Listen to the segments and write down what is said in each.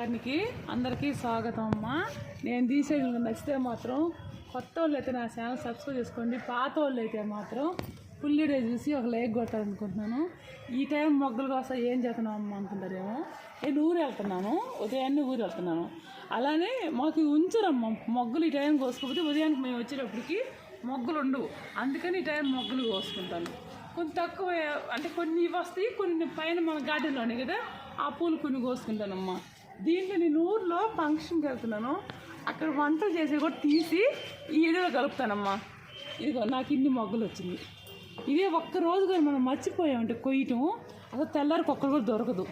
దానికి అందరికీ స్వాగతం అమ్మా. నేను తీసేది నచ్చితే మాత్రం కొత్త వాళ్ళు అయితే నా ఛానల్ సబ్స్క్రైబ్ చేసుకోండి. పాత వాళ్ళు అయితే మాత్రం ఫుల్ డే చూసి ఒక లైక్ కొట్టాలనుకుంటున్నాను. ఈ టైం మొగ్గలు కోసం ఏం చేస్తున్నావు అమ్మ అనుకుంటారేమో? నేను ఊరు వెళ్తున్నాను. ఉదయాన్నే ఊరు వెళ్తున్నాను. అలానే మాకు ఉంచరమ్మ. మొగ్గలు ఈ టైం కోసుకోకపోతే ఉదయానికి మేము వచ్చేటప్పటికి మొగ్గలు ఉండవు. అందుకని ఈ టైం మొగ్గలు కోసుకుంటాను. కొంచెం తక్కువ అంటే కొన్ని వస్తాయి కొన్ని పైన మన గార్డెన్లో ఉన్నాయి కదా ఆ పూలు కొన్ని కోసుకుంటానమ్మా. దీంట్లో నేను ఊర్లో ఫంక్షన్కి వెళ్తున్నాను. అక్కడ వంటలు చేసి కూడా తీసి ఈ ఎడలో కలుపుతానమ్మా. ఇదిగో నాకు ఇన్ని మొగ్గలు వచ్చింది. ఇదే ఒక్క రోజు కానీ మనం మర్చిపోయామంటే కొయ్యటం. అసలు తెల్లారికి ఒక్కరు కూడా దొరకదు.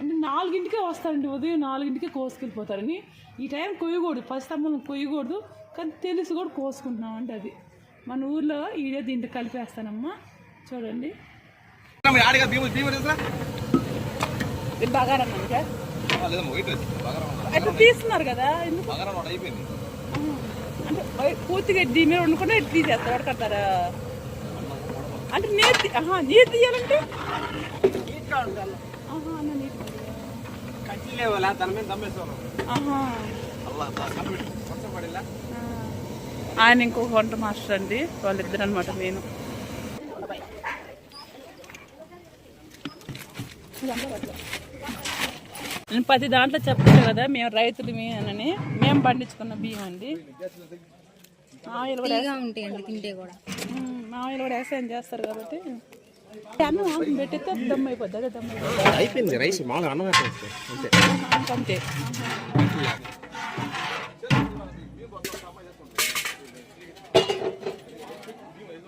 అంటే నాలుగింటికే వస్తారండి ఉదయం నాలుగింటికే కోసుకెళ్ళిపోతారని. ఈ టైం కొయ్యకూడదు ఫస్ట్ స్తంభం కొయ్యకూడదు కానీ తెలిసి కూడా కోసుకుంటున్నాం అంటే అది. మన ఊర్లో ఈడే దీంట్లో కలిపేస్తానమ్మా. చూడండి. ఆడిగా భీములు భీములు తెలుసా ఇది బగారం అంటే లేదమ్మా వైట్ రైస్ బగారా అయితే తీస్తున్నారు కదా అంటే పూర్తిగా దీని మీద వండుకుంటే ఇటు తీసేస్తారు కడతారా అంటే నీరు నీరు తీయాలంటే. ఆయన ఇంకొక వంట మాస్టర్ అండి వాళ్ళిద్దరు అనమాట నేను. నేను ప్రతి దాంట్లో చెప్తాను కదా మేము రైతులమి అని మేము పండించుకున్న బియ్యం అండి. మామయ్యలు కూడా ఉంటాయండి తింటే కూడా. మామయ్యలు కూడా వ్యవసాయం చేస్తారు కాబట్టి. అన్నం పెట్టితే దమ్ అయిపోద్ది అదే దమ్ అయిపోద్ది. అయిపోయింది రైస్ మామూలుగా అన్నం వేస్తుంది అంతే అంతే.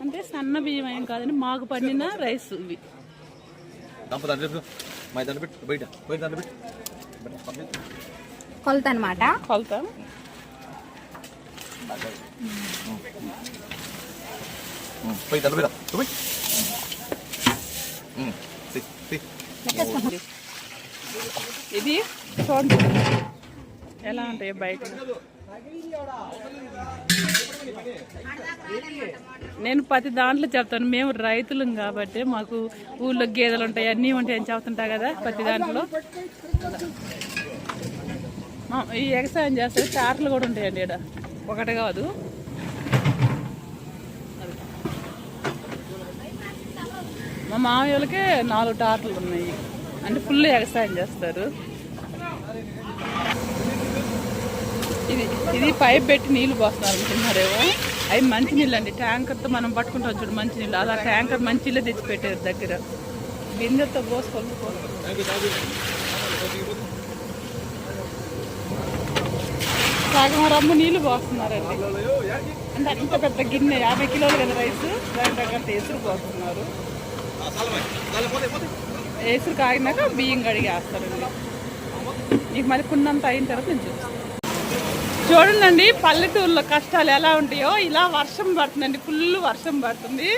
అంటే సన్న బియ్యం ఏం కాదండి మాకు పండిన రైస్ ఇవి. బయట బయట కొలత. అనమాట కొలత. ఇది చూడండి. ఎలా ఉంటాయి బయట. నేను ప్రతి దాంట్లో చెప్తాను మేము రైతులం కాబట్టి మాకు ఊళ్ళో గేదెలు ఉంటాయి అన్నీ ఉంటాయి అని చెప్తుంటా కదా ప్రతి దాంట్లో. ఈ వ్యవసాయం చేస్తే చార్లు కూడా ఉంటాయండి ఇక్కడ ఒకటి కాదు. మా మామయ్యలకే వాళ్ళకే నాలుగు టార్లు ఉన్నాయి. అంటే ఫుల్ వ్యవసాయం చేస్తారు. ఇది ఇది పైప్ పెట్టి నీళ్ళు పోస్తున్నారు అనుకుంటున్నారేమో. అవి మంచినీళ్ళు అండి ట్యాంకర్తో మనం పట్టుకుంటాం చూడు మంచి నీళ్ళు అలా ట్యాంకర్ మంచినీళ్ళే తెచ్చిపెట్టారు తెచ్చి పెట్టారు దగ్గర. గింజతో పోసుకొని సగం రమ్ము నీళ్ళు పోస్తున్నారండి. అంటే అంత పెద్ద గిన్నె యాభై కిలోలు కదా రైస్. దాని తగ్గట్టు ఎసురు పోస్తున్నారు ఎసురు కాగినాక బియ్యం కడిగి వేస్తారండి. నీకు మళ్ళీ కున్నంత అయిన తర్వాత నేను చూస్తాను చూడండి పల్లెటూరులో కష్టాలు ఎలా ఉంటాయో ఇలా వర్షం పడుతుందండి ఫుల్ వర్షం పడుతుంది.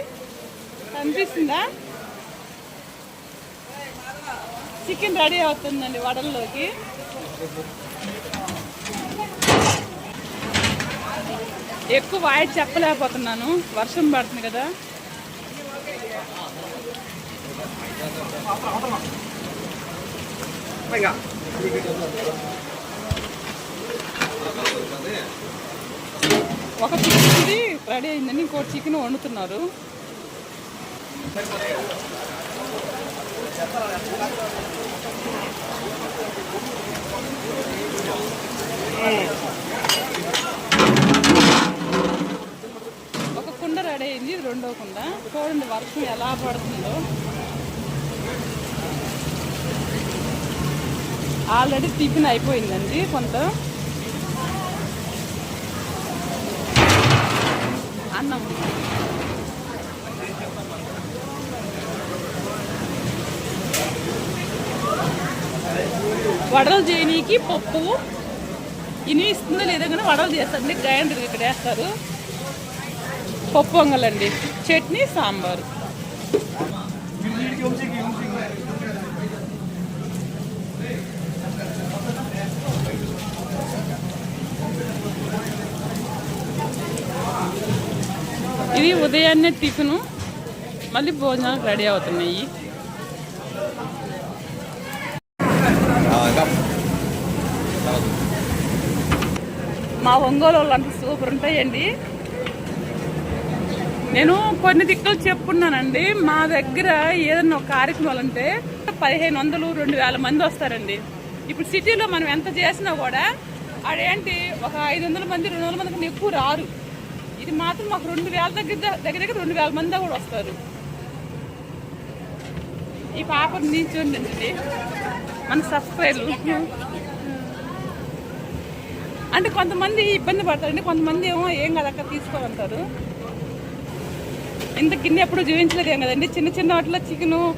కనిపిస్తుందా? చికెన్ రెడీ అవుతుందండి వడల్లోకి. ఎక్కువ వాయిస్ చెప్పలేకపోతున్నాను. వర్షం పడుతుంది కదా. ఒక చికెన్ రెడీ అయిందని ఇంకో చికెన్ వండుతున్నారు. కుండ అయింది రెండో కుండ చూడండి వర్షం ఎలా పడుతుందో. ఆల్రెడీ టిఫిన్ అయిపోయిందండి కొంత. అన్నం. వడలు చేయనీకి పప్పు. ఇన్ని ఇస్తుందో లేదో కానీ వడలు చేస్తారండి గ్రైండర్ ఇక్కడ వేస్తారు. పప్పు వంగలండి. చట్నీ సాంబారు. ఇది ఉదయాన్నే టిఫిను మళ్ళీ భోజనాలకు రెడీ అవుతున్నాయి. మా ఒంగోలు వాళ్ళు అంత సూపర్ ఉంటాయండి. నేను కొన్ని దిక్కులు చెప్పున్నానండి. మా దగ్గర ఏదైనా ఒక కార్యక్రమాలు అంటే పదిహేను వందలు రెండు వేల మంది వస్తారండి. ఇప్పుడు సిటీలో మనం ఎంత చేసినా కూడా అదేంటి ఒక ఐదు వందల మంది రెండు వందల మంది ఎక్కువ రారు. ఇది మాత్రం మాకు రెండు వేల దగ్గర దగ్గర దగ్గర రెండు వేల మంది కూడా వస్తారు. ఈ పాప నిల్చోండి మన సబ్స్క్రైబర్లు. అంటే కొంతమంది ఇబ్బంది పడతారండి. కొంతమంది ఏమో ఏం కదక్క తీసుకోవాలంటారు ఇంత గిన్నె ఎప్పుడు చూపించలేదేమో కదండి. చిన్న చిన్న వాటిలో చికెను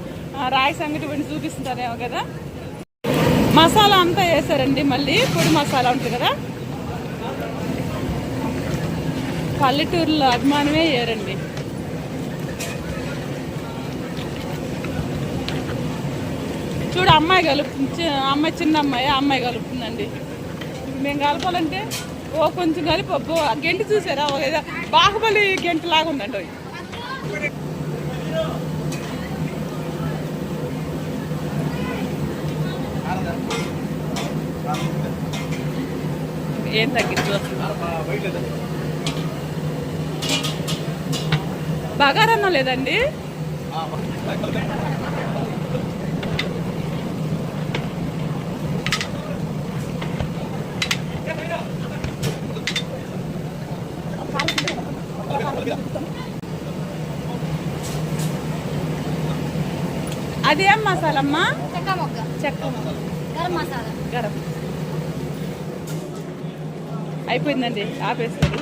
రాయి సంగటి వండి చూపిస్తుంటారేమో కదా. మసాలా అంతా వేసారండి మళ్ళీ. పొడి మసాలా ఉంటుంది కదా. పల్లెటూరులో అభిమానమే వేయరండి. చూడు అమ్మాయి కలుపుతుంది. చి- అమ్మాయి చిన్న అమ్మాయి ఆ అమ్మాయి కలుపుతుందండి. మేము కలపాలంటే ఓ కొంచెం కలిపి అబ్బో ఆ చూసారా? బాహుబలి గెంటి లాగా ఉందండి ఏం తగ్గించు? బగారన్న లేదండి అదేం మసాలమ్మా? చెక్క మొగ్గ. చెక్క గరం మసాలా. గరం. అయిపోయిందండి ఆపేస్తారు.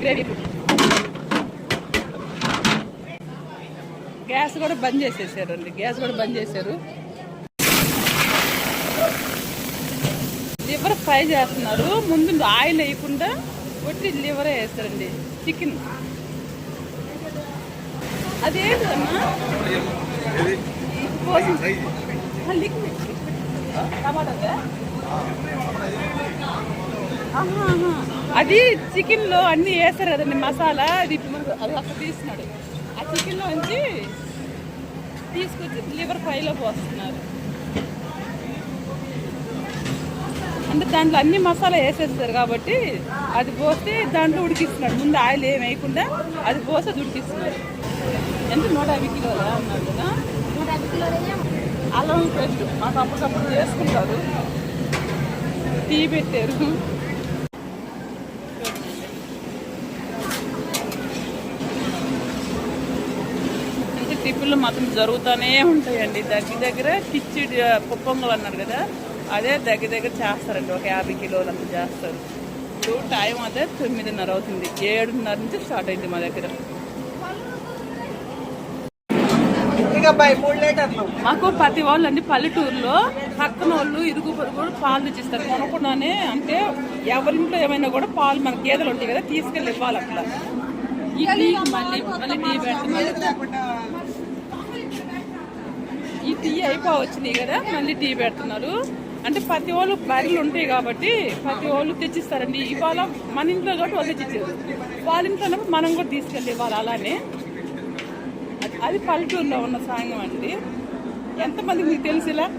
గ్రేవీ గ్యాస్ కూడా బంద్ చేసేసారండి గ్యాస్ కూడా బంద్ చేశారు. లివర్ ఫ్రై చేస్తున్నారు ముందు ఆయిల్ వేయకుండా ఒట్టి లివరే వేస్తారండి చికెన్. అదేంటమ్మా? అది చికెన్లో అన్ని వేస్తారు కదండి మసాలా అది అది అక్కడ తీసినాడు ఆ చికెన్లో నుంచి తీసుకొచ్చి లివర్ ఫ్రైలో పోస్తున్నారు. అంటే దాంట్లో అన్ని మసాలా వేసేస్తారు కాబట్టి అది పోస్తే దాంట్లో ఉడికిస్తున్నాడు. ముందు ఆయిల్ ఏమి వేయకుండా అది పోసి అది ఉడికిస్తున్నాడు. ఎంత నూట యాభై కిలోలా అన్నారు కదా నూట యాభై కిలోలు. అల్లం పేస్ట్ మాకు అప్పటికప్పుడు చేసుకుంటారు. టీ పెట్టారు. అంటే టిఫిన్లు మాత్రం జరుగుతూనే ఉంటాయండి. దగ్గర దగ్గర కిచ్చిడి పొంగల్ అన్నారు కదా అదే దగ్గర దగ్గర చేస్తారండి. ఒక యాభై కిలోలు అంత చేస్తారు. ఇప్పుడు టైం అదే తొమ్మిదిన్నర అవుతుంది. ఏడున్నర నుంచి స్టార్ట్ అయింది మా దగ్గర. మాకు ప్రతి వాళ్ళు అండి పల్లెటూరులో పక్కన వాళ్ళు ఇరుగు పొరుగు కూడా పాలు తెచ్చిస్తారు. కొనకుండానే అంటే ఎవరింట్లో ఏమైనా కూడా పాలు మన గేదెలు ఉంటాయి కదా తీసుకెళ్ళి ఇవ్వాలి అట్లా టీ మళ్ళీ మళ్ళీ టీ పెడుతున్నారు ఈ టీ అయిపోవచ్చినాయి కదా మళ్ళీ టీ పెడుతున్నారు. అంటే ప్రతి వాళ్ళు బర్రెలు ఉంటాయి కాబట్టి ప్రతి వాళ్ళు తెచ్చిస్తారండి. ఇవాళ మన ఇంట్లో కాబట్టి వాళ్ళు తెచ్చిచ్చారు. వాళ్ళ ఇంట్లో మనం కూడా తీసుకెళ్ళి ఇవ్వాలి అలానే. అది- పల్లెటూరులో ఉన్న సాంగం అండి. ఎంతమందికి మీకు తెలుసు ఇలా?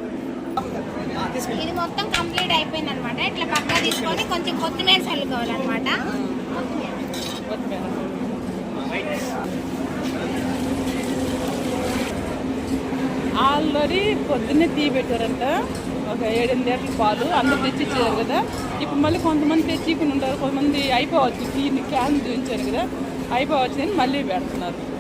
ఇది మొత్తం కంప్లీట్ అయిపోయింది అనమాట ఇట్లా పక్క తీసుకొని కొంచెం కొత్తిమీర చల్లుకోవాలన్నమాట. ఆల్రెడీ పొద్దున్నే టీ పెట్టారంట. ఒక ఏడెనిమిది లీటర్ల పాలు అందరు తెచ్చి ఇచ్చారు కదా. ఇప్పుడు మళ్ళీ కొంతమంది తెచ్చికుని ఉంటారు. కొంతమంది అయిపోవచ్చు. టీ క్యాన్ చూపించారు కదా. అయిపోవచ్చు అని మళ్ళీ పెడుతున్నారు.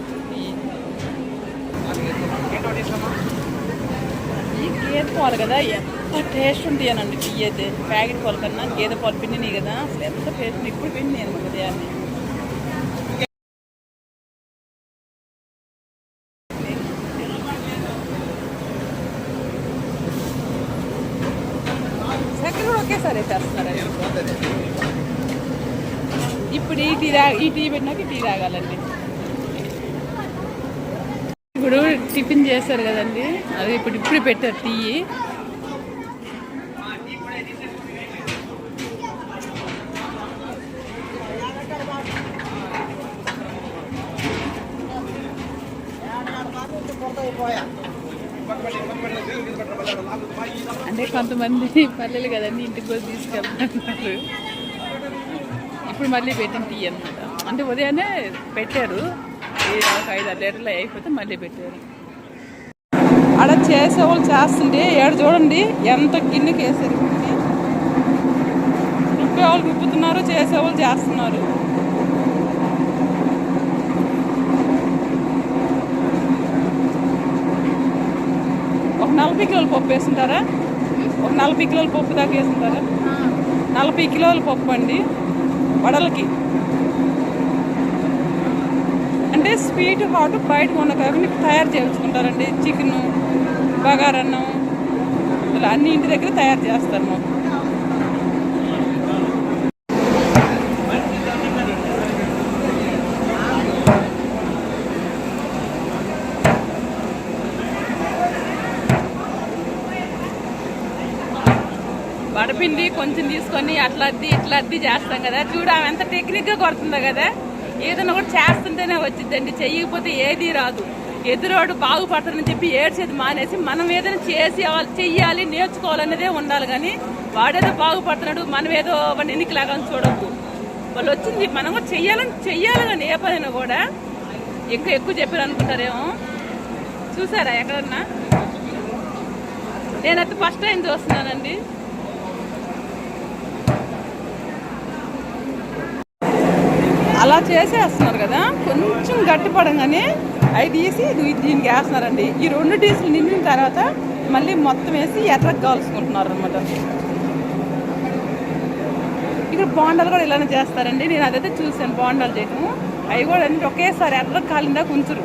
ఈ గేదె పాలు కదా ఎంత టేస్ట్ ఉంటాయి అనండి టీ అయితే. ప్యాకెట్ పాలు కన్నా గేదె పాలు పిండినాయి కదా. అసలు ఎంత టేస్ట్ ఇప్పుడు పిండి నేను ఉదయాన్నే చక్కెర కూడా ఒకేసారి వేసేస్తున్నారండి ఇప్పుడు ఈ టీ తా ఈ టీ పెట్టినాక టీ తాగాలండి. ఇప్పుడు టిఫిన్ చేస్తారు కదండి. అది ఇప్పుడు ఇప్పుడు పెట్టారు టీ. అంటే కొంతమంది పల్లెలు కదండి ఇంటికి కూడా తీసుకెళ్తున్నారు. ఇప్పుడు మళ్ళీ పెట్టిన టీ అనమాట అంటే ఉదయాన్నే పెట్టారు. ఒక ఐదు ఆరు లీటర్లు అయిపోతే మళ్ళీ పెట్టారు ఆడ చేసేవాళ్ళు చేస్తుంటే ఏడ చూడండి ఎంత గిన్నెకి వేసారు రుబ్బేవాళ్ళు రుబ్బుతున్నారు చేసేవాళ్ళు చేస్తున్నారు. ఒక నలభై కిలోల పప్పు వేస్తుంటారా ఒక నలభై కిలోల పప్పు దాకా వేస్తుంటారా నలభై కిలోల పప్పు అండి. వడలకి. అంటే స్వీట్ హాట్ బయట ఉన్న కాకుండా తయారు చేయించుకుంటారండి. చికెన్ బగారన్నం ఇలా అన్ని ఇంటి దగ్గర తయారు చేస్తారు మాకు. వడపిండి కొంచెం తీసుకొని అట్లా అద్ది ఇట్లా అద్ది చేస్తాం కదా. చూడు ఆమె ఎంత టెక్నిక్గా కొడుతుందో కదా. ఏదైనా కూడా చేస్తుంటేనే వచ్చిందండి చెయ్యకపోతే ఏది రాదు. ఎదురోడు బాగుపడతారని చెప్పి ఏడ్చేది మానేసి మనం ఏదైనా చేసి చెయ్యాలి నేర్చుకోవాలన్నదే ఉండాలి కానీ వాడేదో బాగుపడుతున్నాడు మనం ఏదో వాడిని ఎన్నికలాగా చూడద్దు. వాళ్ళు వచ్చింది మనం కూడా చెయ్యాలని చెయ్యాలి కానీ ఏ పదైనా కూడా ఇంకా ఎక్కువ చెప్పారు అనుకుంటారేమో. చూసారా ఎక్కడన్నా? నేనైతే ఫస్ట్ టైం చూస్తున్నానండి. అలా చేసేస్తున్నారు కదా? కొంచెం గట్టిపడంగానే అవి తీసి దీనికి వేస్తున్నారండి. ఈ రెండు డీసులు నిండిన తర్వాత మళ్ళీ మొత్తం వేసి ఎర్రకు కాల్చుకుంటున్నారు అనమాట ఇక్కడ బోండాలు కూడా ఇలానే చేస్తారండి. నేను అదైతే చూశాను బోండాలు చేయటం. అవి కూడా అంటే ఒకేసారి ఎర్ర కాలిందా కొంచెం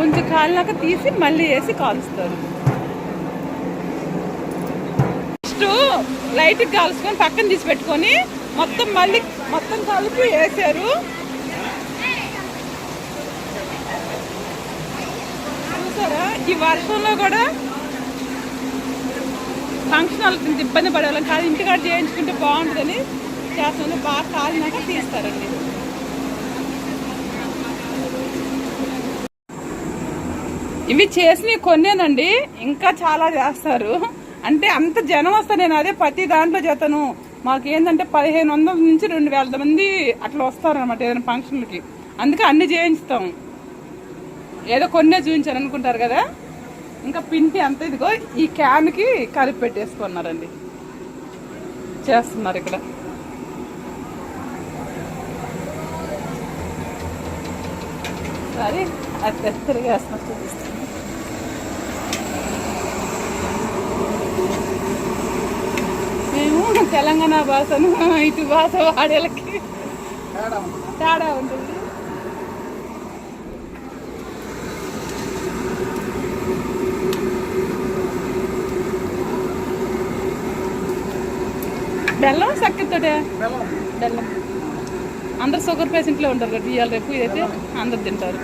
కొంచెం కాలినాక తీసి మళ్ళీ వేసి కాలుస్తారు. ఫస్ట్ లైట్కి కాల్చుకొని పక్కన తీసి పెట్టుకొని మొత్తం మళ్ళీ మొత్తం కలిపి వేసారు. చూసారా? ఈ వర్షంలో కూడా ఫంక్షన్ హాల్ ఇబ్బంది పడేవాళ్ళం. కాదు ఇంటికాడ చేయించుకుంటే బాగుంటుందని చేస్తుంది బాగా కాలినాక తీస్తారండి. ఇవి చేసినవి కొన్నేనండి. ఇంకా చాలా చేస్తారు. అంటే అంత జనం వస్తా నేను అదే ప్రతి దాంట్లో చేస్తాను. మాకు ఏంటంటే పదిహేను వందల నుంచి రెండు వేల మంది అట్లా వస్తారు అనమాట ఏదైనా ఫంక్షన్లకి. అందుకే అన్ని చేయించుతాం. ఏదో కొన్నే చూపించాను అనుకుంటారు కదా? ఇంకా పిండి అంత ఇదిగో ఈ క్యాన్కి కలిపి పెట్టేసుకున్నారండి. చేస్తున్నారు ఇక్కడ. సరే అది వేస్తున్నారు చూపిస్తాను. మేము తెలంగాణ భాషను ఇటు భాష వాడేళ్ళకి తేడా ఉంటుంది. బెల్లం చక్కెరతోటే? బెల్లం. అందరు షుగర్ పేషెంట్లే ఉంటారు కదా ఇవాళ రేపు ఇదైతే అందరు తింటారు.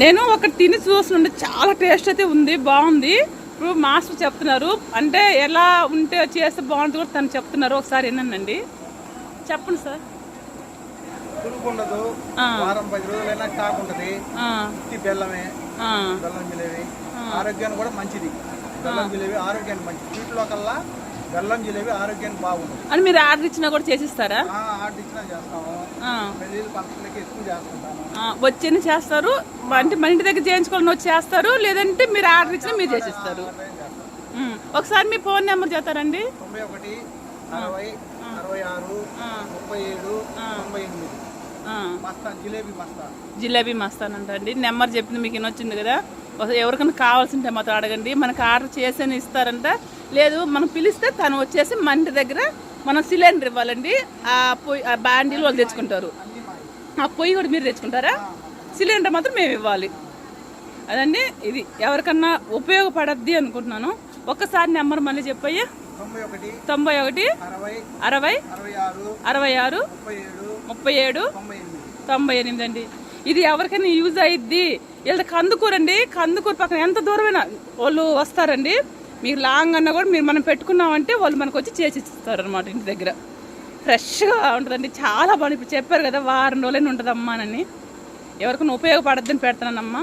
నేను ఒకటి తిని చూస్తుండే చాలా టేస్ట్ అయితే ఉంది బాగుంది. ఇప్పుడు మాస్టర్ చెప్తున్నారు అంటే ఎలా ఉంటే చేస్తే బాగుంటుంది కూడా తను చెప్తున్నారు. ఒకసారి వినండి. చెప్పండి సార్. తురుకుండదు ఆ. వారం పది రోజులైనా స్టాక్ ఉంటది ఉత్తి బెల్లమే. బెల్లం జిలేబి ఆరోగ్యానికి కూడా మంచిది. బెల్లం జిలేబి ఆరోగ్యానికి మంచిది. వీటిలో కల్లా బెల్లం జిలేబి ఆరోగ్యానికి బాగుంటుంది అని మీరు ఆర్డర్ ఇచ్చినా కూడా చేసిస్తారా? ఆర్డర్ ఇచ్చినా చేస్తాము. పెళ్ళిళ్ళు ఫంక్షన్లకి ఎక్కువ చేస్తుంటాము. వచ్చేని చేస్తారు. అంటే మన ఇంటి దగ్గర చేయించుకోవాలని వచ్చి చేస్తారు. లేదంటే మీరు ఆర్డర్ ఇచ్చినా మీరు చేసిస్తారు. ఒకసారి మీ ఫోన్ నెంబర్ చెప్తారండి. తొంభై ఒకటి అరవై అరవై ఆరు ముప్పై ఏడు తొంభై ఎనిమిది. జిలేబీ మస్తాన్ మస్తానంటండి నెంబర్ చెప్పింది మీకు వచ్చింది కదా. ఎవరికైనా కావాల్సింటే మాత్రం అడగండి. మనకు ఆర్డర్ చేసేని ఇస్తారంట. లేదు మనం పిలిస్తే తను వచ్చేసి మన ఇంటి దగ్గర మనం సిలిండర్ ఇవ్వాలండి. ఆ పొయ్యి ఆ బాండీలు వాళ్ళు తెచ్చుకుంటారు. ఆ పొయ్యి కూడా మీరు తెచ్చుకుంటారా? సిలిండర్ మాత్రం మేము ఇవ్వాలి. అదండి ఇది ఎవరికన్నా ఉపయోగపడద్ది అనుకుంటున్నాను. ఒక్కసారి నెంబర్ మళ్ళీ చెప్పయ్యా. తొంభై ఒకటి అరవై అరవై అరవై ఆరు అరవై ఆరు ముప్పై ఏడు? తొంభై ఎనిమిది. తొంభై ఎనిమిది అండి. ఇది ఎవరికైనా యూజ్ అయ్యిద్ది వీళ్ళ కందుకూర అండి కందుకూర పక్కన ఎంత దూరమైనా వాళ్ళు వస్తారండి. మీరు లాంగ్ అన్నా కూడా మీరు మనం పెట్టుకున్నామంటే వాళ్ళు మనకు వచ్చి చేసి ఇస్తారు అనమాట ఇంటి దగ్గర. ఫ్రెష్గా ఉంటుందండి. చాలా బాగుంది ఇప్పుడు చెప్పారు కదా వారం రోజులైనా ఉంటుందమ్మా అని. ఎవరికైనా ఉపయోగపడద్దని పెడతానమ్మా